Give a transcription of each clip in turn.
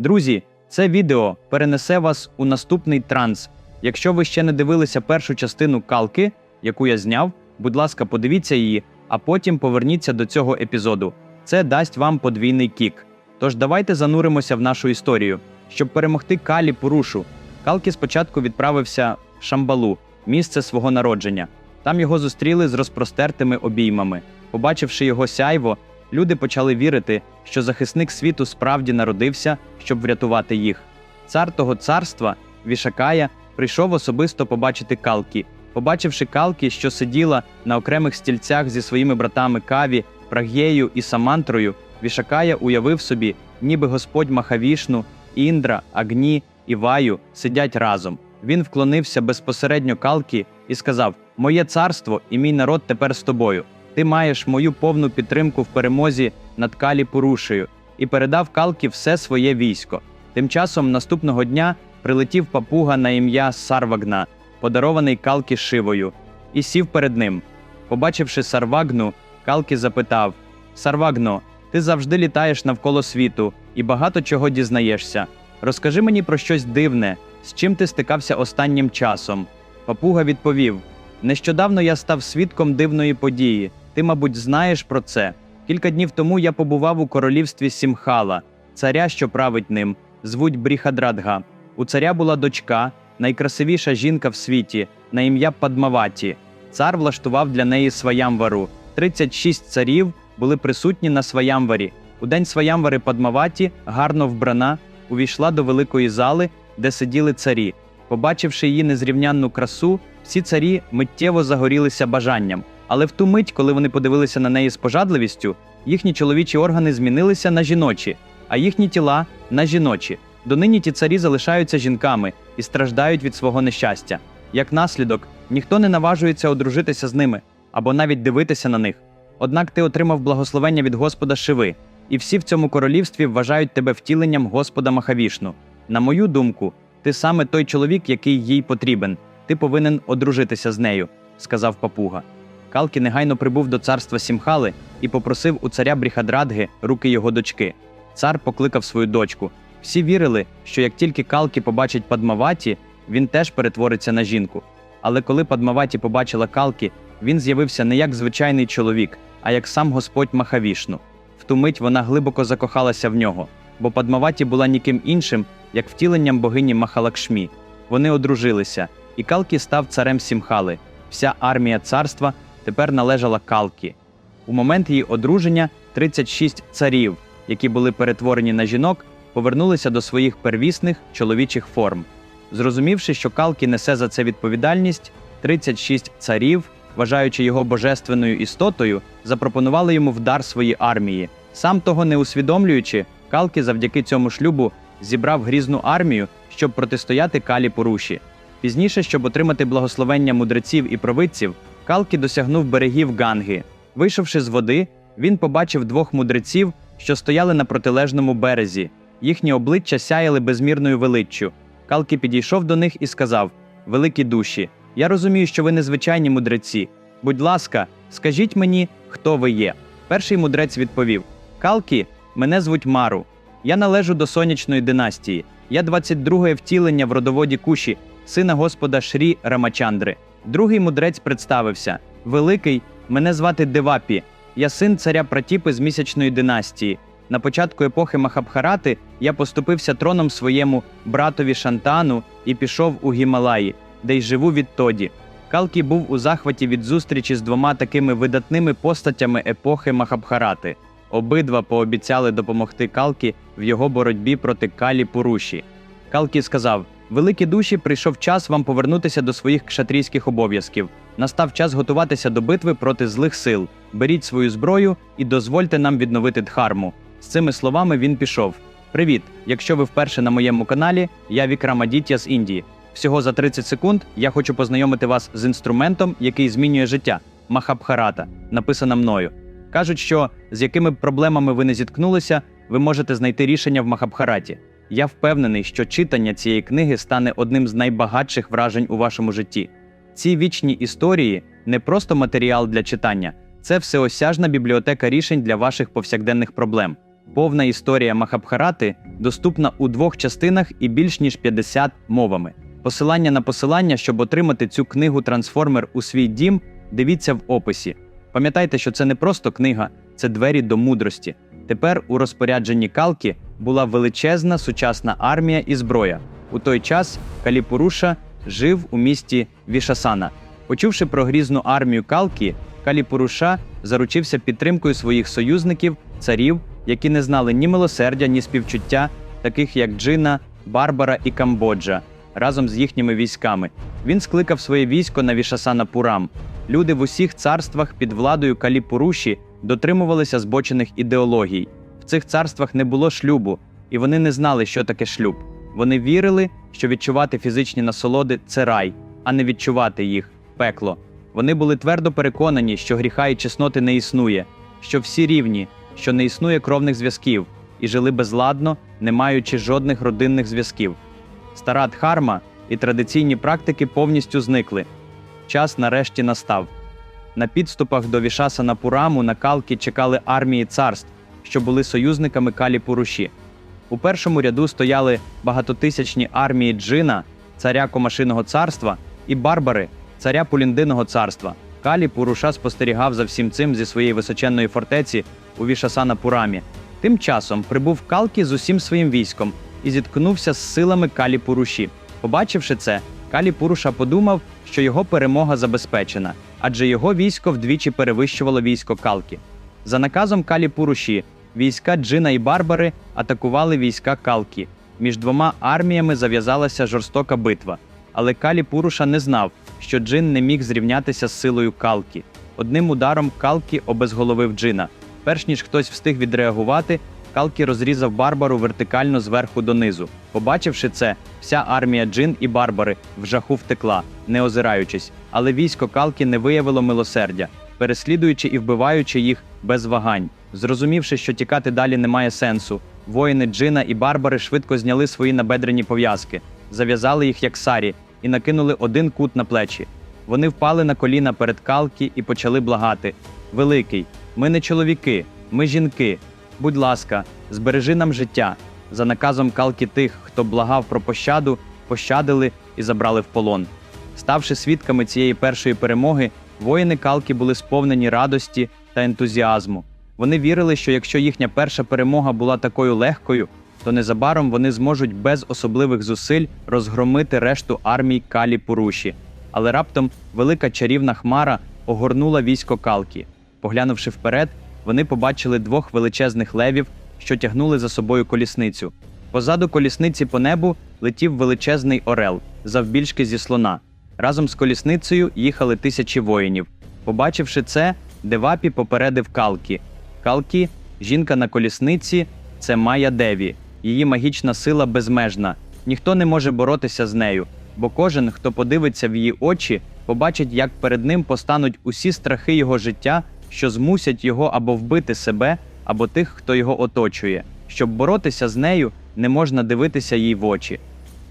Друзі, це відео перенесе вас у наступний транс. Якщо ви ще не дивилися першу частину калки, яку я зняв, будь ласка, подивіться її, а потім поверніться до цього епізоду. Це дасть вам подвійний кік. Тож давайте зануримося в нашу історію. Щоб перемогти Калі Пурушу, Калкі спочатку відправився в Шамбалу, місце свого народження. Там його зустріли з розпростертими обіймами. Побачивши його сяйво, люди почали вірити, що захисник світу справді народився, щоб врятувати їх. Цар того царства, Вішакая, прийшов особисто побачити Калкі. Побачивши Калкі, що сиділа на окремих стільцях зі своїми братами Каві, Прагєю і Самантрою, Вішакая уявив собі, ніби Господь Махавішну, Індра, Агні і Ваю сидять разом. Він вклонився безпосередньо Калкі і сказав: Моє царство і мій народ тепер з тобою. Ти маєш мою повну підтримку в перемозі над Калі Пурушею і передав Калкі все своє військо. Тим часом наступного дня прилетів папуга на ім'я Сарвагна, подарований Калкі Шивою, і сів перед ним. Побачивши Сарвагну, Калкі запитав: Сарвагно, ти завжди літаєш навколо світу і багато чого дізнаєшся. Розкажи мені про щось дивне, з чим ти стикався останнім часом. Папуга відповів: Нещодавно я став свідком дивної події. Ти, мабуть, знаєш про це. Кілька днів тому я побував у королівстві Сімхала, царя, що править ним, звуть Бріхадрадга. У царя була дочка, найкрасивіша жінка в світі, на ім'я Падмаваті. Цар влаштував для неї сваямвару. 36 царів були присутні на сваямварі. У день сваямвари Падмаваті, гарно вбрана, увійшла до великої зали, де сиділи царі. Побачивши її незрівнянну красу, всі царі миттєво загорілися бажанням. Але в ту мить, коли вони подивилися на неї з пожадливістю, їхні чоловічі органи змінилися на жіночі, а їхні тіла на жіночі. Донині ті царі залишаються жінками і страждають від свого нещастя. Як наслідок, ніхто не наважується одружитися з ними або навіть дивитися на них. Однак ти отримав благословення від Господа Шиви, і всі в цьому королівстві вважають тебе втіленням Господа Махавішну. На мою думку, ти саме той чоловік, який їй потрібен. Ти повинен одружитися з нею, сказав папуга. Калкі негайно прибув до царства Сімхали і попросив у царя Бріхадрадги руки його дочки. Цар покликав свою дочку. Всі вірили, що як тільки Калкі побачить Падмаваті, він теж перетвориться на жінку. Але коли Падмаваті побачила Калкі, він з'явився не як звичайний чоловік, а як сам Господь Махавішну. В ту мить вона глибоко закохалася в нього, бо Падмаваті була ніким іншим, як втіленням богині Махалакшмі. Вони одружилися, і Калкі став царем Сімхали. Вся армія царства тепер належала Калкі. У момент її одруження 36 царів, які були перетворені на жінок, повернулися до своїх первісних чоловічих форм. Зрозумівши, що Калкі несе за це відповідальність, 36 царів, вважаючи його божественною істотою, запропонували йому в дар свої армії. Сам того не усвідомлюючи, Калкі завдяки цьому шлюбу зібрав грізну армію, щоб протистояти Калі Поруші. Пізніше, щоб отримати благословення мудреців і провидців, Калкі досягнув берегів Ганги. Вийшовши з води, він побачив двох мудреців, що стояли на протилежному березі. Їхні обличчя сяяли безмірною величчю. Калкі підійшов до них і сказав: Великі душі, я розумію, що ви незвичайні мудреці. Будь ласка, скажіть мені, хто ви є. Перший мудрець відповів: Калкі, мене звуть Мару. Я належу до сонячної династії. Я 22-е втілення в родоводі Куші, сина господа Шрі Рамачандри. Другий мудрець представився: Великий, мене звати Девапі. Я син царя Пратіпи з місячної династії. На початку епохи Махабхарати я поступився троном своєму братові Шантану і пішов у Гімалаї, де й живу відтоді. Калкі був у захваті від зустрічі з двома такими видатними постатями епохи Махабхарати. Обидва пообіцяли допомогти Калкі в його боротьбі проти Калі Пуруші. Калкі сказав: Великі душі, прийшов час вам повернутися до своїх кшатрійських обов'язків. Настав час готуватися до битви проти злих сил. Беріть свою зброю і дозвольте нам відновити дхарму. З цими словами він пішов. Привіт! Якщо ви вперше на моєму каналі, я Вікрам Адітя з Індії. Всього за 30 секунд я хочу познайомити вас з інструментом, який змінює життя Махабхарата, написана мною. Кажуть, що з якими б проблемами ви не зіткнулися, ви можете знайти рішення в Махабхараті. Я впевнений, що читання цієї книги стане одним з найбагатших вражень у вашому житті. Ці вічні історії не просто матеріал для читання, це всеосяжна бібліотека рішень для ваших повсякденних проблем. Повна історія Махабхарати доступна у двох частинах і більш ніж 50 мовами. Посилання на посилання, щоб отримати цю книгу Трансформер у свій дім, дивіться в описі. Пам'ятайте, що це не просто книга, це двері до мудрості. Тепер у розпорядженні Калки була величезна сучасна армія і зброя. У той час Каліпуруша жив у місті Вішасана. Почувши про грізну армію Калки, Каліпуруша заручився підтримкою своїх союзників, царів, які не знали ні милосердя, ні співчуття, таких як Джина, Барбара і Камбоджа, разом з їхніми військами. Він скликав своє військо на Вішасана Пурам. Люди в усіх царствах під владою Каліпуруші дотримувалися збочених ідеологій. В цих царствах не було шлюбу, і вони не знали, що таке шлюб. Вони вірили, що відчувати фізичні насолоди це рай, а не відчувати їх пекло. Вони були твердо переконані, що гріха і чесноти не існує, що всі рівні, що не існує кровних зв'язків, і жили безладно, не маючи жодних родинних зв'язків. Стара дхарма і традиційні практики повністю зникли. Час нарешті настав. На підступах до Вішасана Пураму на Калки чекали армії царств, що були союзниками Калі Пуруші. У першому ряду стояли багатотисячні армії Джина, царя Комашиного царства, і Барбари, царя Пуліндиного царства. Калі Пуруша спостерігав за всім цим зі своєї височенної фортеці у Вішасана Пурамі. Тим часом прибув Калкі з усім своїм військом і зіткнувся з силами Калі Пуруші. Побачивши це, Калі Пуруша подумав, що його перемога забезпечена, адже його військо вдвічі перевищувало військо Калкі. За наказом Калі Пуруші, війська Джина і Барбари атакували війська Калкі. Між двома арміями зав'язалася жорстока битва. Але Калі Пуруша не знав, що Джин не міг зрівнятися з силою Калкі. Одним ударом Калкі обезголовив Джина. Перш ніж хтось встиг відреагувати, Калкі розрізав Барбару вертикально зверху донизу. Побачивши це, вся армія Джин і Барбари в жаху втекла, не озираючись, але військо Калкі не виявило милосердя, переслідуючи і вбиваючи їх без вагань. Зрозумівши, що тікати далі немає сенсу, воїни Джина і Барбари швидко зняли свої набедрені пов'язки, зав'язали їх як сарі і накинули один кут на плечі. Вони впали на коліна перед Калкі і почали благати: Великий, ми не чоловіки, ми жінки. Будь ласка, збережи нам життя. За наказом Калки тих, хто благав про пощаду, пощадили і забрали в полон. Ставши свідками цієї першої перемоги, воїни Калки були сповнені радості та ентузіазму. Вони вірили, що якщо їхня перша перемога була такою легкою, то незабаром вони зможуть без особливих зусиль розгромити решту армій Калі Пуруші. Але раптом велика чарівна хмара огорнула військо Калкі. Поглянувши вперед, вони побачили двох величезних левів, що тягнули за собою колісницю. Позаду колісниці по небу летів величезний орел, завбільшки зі слона. Разом з колісницею їхали тисячі воїнів. Побачивши це, Девапі попередив Калкі. Калкі, жінка на колісниці, це Майя Деві. Її магічна сила безмежна. Ніхто не може боротися з нею, бо кожен, хто подивиться в її очі, побачить, як перед ним постануть усі страхи його життя, що змусять його або вбити себе, або тих, хто його оточує. Щоб боротися з нею, не можна дивитися їй в очі.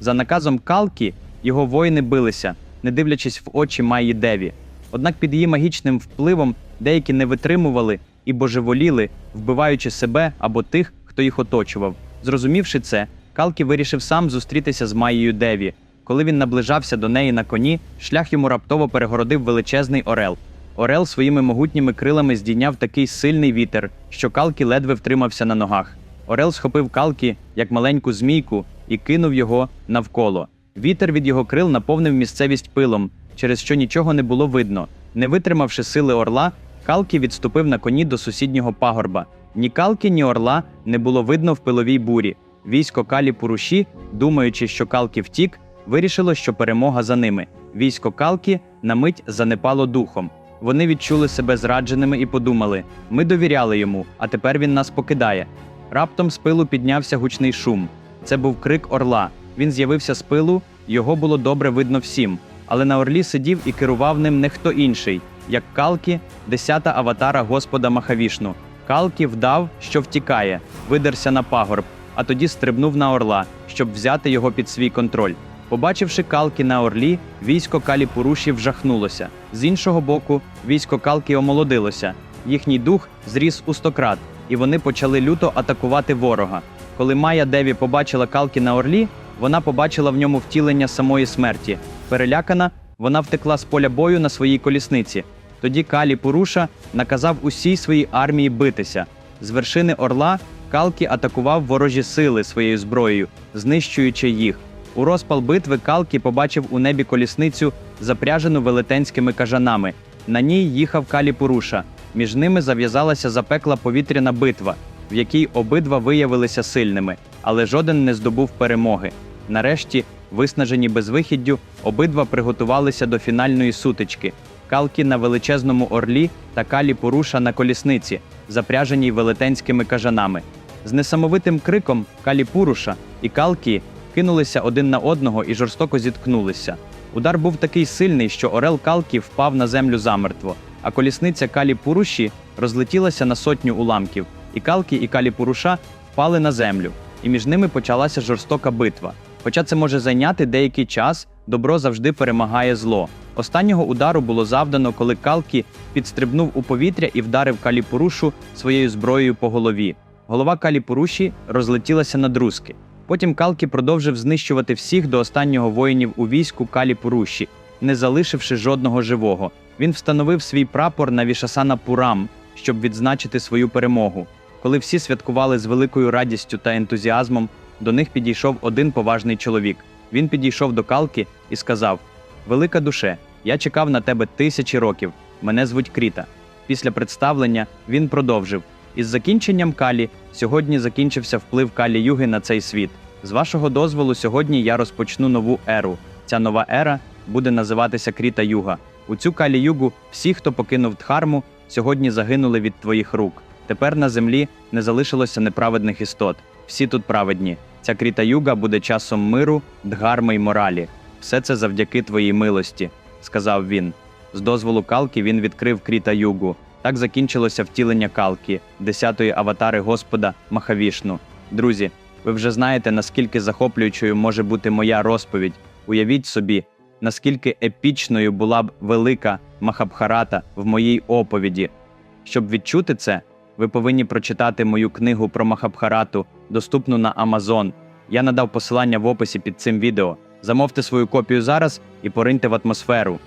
За наказом Калкі його воїни билися, не дивлячись в очі Майї Деві. Однак під її магічним впливом деякі не витримували і божеволіли, вбиваючи себе або тих, хто їх оточував. Зрозумівши це, Калкі вирішив сам зустрітися з Майєю Деві. Коли він наближався до неї на коні, шлях йому раптово перегородив величезний орел. Орел своїми могутніми крилами здійняв такий сильний вітер, що Калкі ледве втримався на ногах. Орел схопив Калкі, як маленьку змійку, і кинув його навколо. Вітер від його крил наповнив місцевість пилом, через що нічого не було видно. Не витримавши сили орла, Калкі відступив на коні до сусіднього пагорба. Ні Калкі, ні орла не було видно в пиловій бурі. Військо Калі Пуруші, думаючи, що Калкі втік, вирішило, що перемога за ними. Військо Калкі на мить занепало духом. Вони відчули себе зрадженими і подумали: ми довіряли йому, а тепер він нас покидає. Раптом з пилу піднявся гучний шум. Це був крик орла. Він з'явився з пилу, його було добре видно всім. Але на орлі сидів і керував ним не хто інший, як Калкі, десята аватара Господа Махавішну. Калкі вдав, що втікає, видерся на пагорб, а тоді стрибнув на орла, щоб взяти його під свій контроль. Побачивши Калкі на орлі, військо Калі Пуруші вжахнулося. З іншого боку, військо Калкі омолодилося. Їхній дух зріс у стократ. і вони почали люто атакувати ворога. Коли Майя Деві побачила калки на орлі, вона побачила в ньому втілення самої смерті. Перелякана, вона втекла з поля бою на своїй колісниці. Тоді Калі Пуруша наказав усій своїй армії битися. З вершини орла Калкі атакував ворожі сили своєю зброєю, знищуючи їх. У розпал битви Калкі побачив у небі колісницю, запряжену велетенськими кажанами. На ній їхав Калі Пуруша. Між ними зав'язалася запекла повітряна битва, в якій обидва виявилися сильними, але жоден не здобув перемоги. Нарешті, виснажені безвихіддю, обидва приготувалися до фінальної сутички. Калкі на величезному орлі та Калі Пуруша на колісниці, запряженій велетенськими кажанами. З несамовитим криком Калі Пуруша і Калкі кинулися один на одного і жорстоко зіткнулися. Удар був такий сильний, що орел Калкі впав на землю замертво, а колісниця Калі Пуруші розлетілася на сотню уламків, і Калкі і Калі Пуруша впали на землю, і між ними почалася жорстока битва. Хоча це може зайняти деякий час, добро завжди перемагає зло. Останнього удару було завдано, коли Калкі підстрибнув у повітря і вдарив Калі Пурушу своєю зброєю по голові. Голова Калі Пуруші розлетілася на друзки. Потім Калкі продовжив знищувати всіх до останнього воїнів у війську Калі Пуруші, не залишивши жодного живого. Він встановив свій прапор на Вішасана Пурам, щоб відзначити свою перемогу. Коли всі святкували з великою радістю та ентузіазмом, до них підійшов один поважний чоловік. Він підійшов до Калки і сказав: Велика душе, я чекав на тебе тисячі років. Мене звуть Кріта. Після представлення він продовжив: із закінченням Калі сьогодні закінчився вплив Калі Юги на цей світ. З вашого дозволу, сьогодні я розпочну нову еру. Ця нова ера буде називатися Кріта Юга. У цю Калі Югу всі, хто покинув Дхарму, сьогодні загинули від твоїх рук. Тепер на землі не залишилося неправедних істот. Всі тут праведні. Ця Кріта Юга буде часом миру, дгарми й моралі. Все це завдяки твоїй милості, сказав він. З дозволу Калки він відкрив Кріта Югу. Так закінчилося втілення Калки, десятої аватари Господа Махавішну. Друзі, ви вже знаєте, наскільки захоплюючою може бути моя розповідь. Уявіть собі, наскільки епічною була б велика Махабхарата в моїй оповіді. Щоб відчути це, ви повинні прочитати мою книгу про Махабхарату, доступну на Amazon. Я надав посилання в описі під цим відео. Замовте свою копію зараз і пориньте в атмосферу.